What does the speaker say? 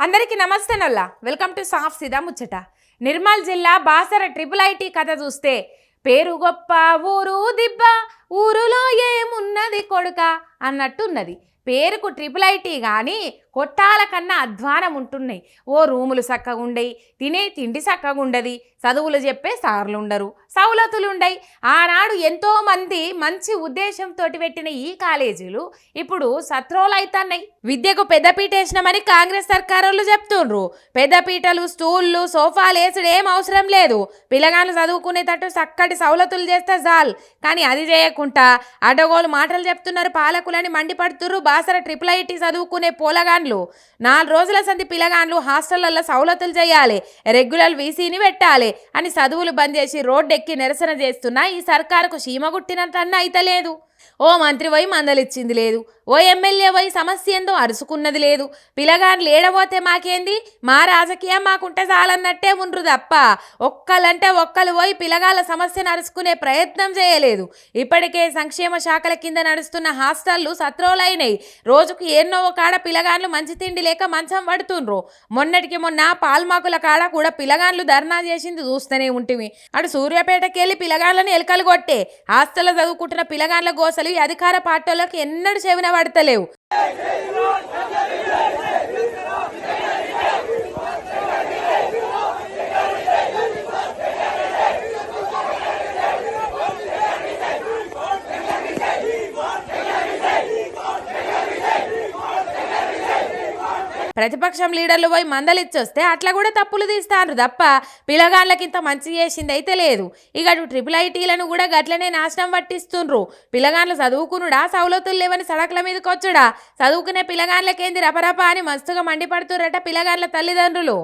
అందరికీ నమస్తే నల్లా. వెల్కమ్ టు సాఫ్ సిదా ముచ్చట. నిర్మల్ జిల్లా బాసర ట్రిపుల్ ఐటీ కథ చూస్తే పేరు గొప్ప ఊరు దిబ్బ ఊరులో ఏమున్నది కొడుక? అన్నట్టున్నది. పేరుకు ట్రిపుల్ ఐటీ కానీ కొట్టాల కన్నా అధ్వానం ఉంటున్నాయి. ఓ రూములు చక్కగా ఉండయి తినే తిండి చక్కగా ఉండదు చదువులు చెప్పే సార్లు ఉండరు ఆనాడు ఎంతోమంది మంచి ఉద్దేశంతో పెట్టిన ఈ కాలేజీలు ఇప్పుడు సత్రోలైతున్నాయి. అవుతున్నాయి విద్యకు పెద్దపీట వేసినామని కాంగ్రెస్ సర్కారోళ్ళు చెప్తుండ్రు. పెద్దపీటలు స్టూళ్ళు సోఫాలు వేసుడు ఏం అవసరం లేదు. పిల్లగాళ్ళు చదువుకునేటట్టు చక్కటి సౌలతులు చేస్తే చాలు. కానీ అది చేయకుండా అడగోలు మాటలు చెప్తున్నారు పాలకులని మండిపడుతుర్రు. బాసర ట్రిపుల్ ఐటీ చదువుకునే పోలగాన్లు నాలుగు రోజుల సంది పిల్లగాన్లు హాస్టళ్ళలో సౌలతులు చేయాలి. రెగ్యులర్ వీసీని పెట్టాలి అని చదువులు బంద్ చేసి రోడ్డెక్కి నిరసన చేస్తున్నా ఈ సర్కారుకు చీమగుట్టినట్టన్న అయితలేదు ఓ మంత్రి మందలిచ్చింది లేదు. ఓ ఎమ్మెల్యే పోయి సమస్య ఏందో అరుచుకున్నది లేదు. పిల్లగాన్లు ఏడబోతే మాకేంది? మా రాజకీయం మాకుంటే చాలన్నట్టే ఉండ్రు తప్ప ఒక్కలంటే ఒక్కలు పోయి పిల్లగాళ్ళ సమస్యను అరుచుకునే ప్రయత్నం చేయలేదు. ఇప్పటికే సంక్షేమ శాఖల కింద నడుస్తున్న హాస్టళ్ళు సత్రోలైనయి. రోజుకు ఎన్నో కాడ పిల్లగాన్లు మంచి తిండి లేక మంచం పడుతుండ్రు. మొన్నటికి మొన్న పాల్మాకుల కాడ కూడా పిల్లగాన్లు ధర్నా చేసింది చూస్తూనే ఉంటివి అటు సూర్యాపేటకెళ్ళి పిల్లగాళ్ళని ఎలకలు కొట్టే హాస్టల్లో చదువుకుంటున్న పిల్లగాన్ల అసలు ఈ అధికార పార్టీలకు ఎన్నడూ చెవిన పడతలేవు ప్రతిపక్షం లీడర్లు పోయి మందలిచ్చొస్తే అట్లా కూడా తప్పులు తీస్తారు తప్ప పిల్లగాళ్ళకి ఇంత మంచి చేసింది అయితే లేదు. ఇక అటు ట్రిపుల్ ఐటీలను కూడా గట్లనే నాశనం పట్టిస్తుండ్రు. పిల్లగాళ్ళు చదువుకునుడా? సౌలతులు లేవని సడకుల మీదకి వచ్చుడా చదువుకునే పిల్లగాళ్ళకేంది రపరప అని మస్తుగా మండిపడుతుర్రట పిల్లగాళ్ళ తల్లిదండ్రులు.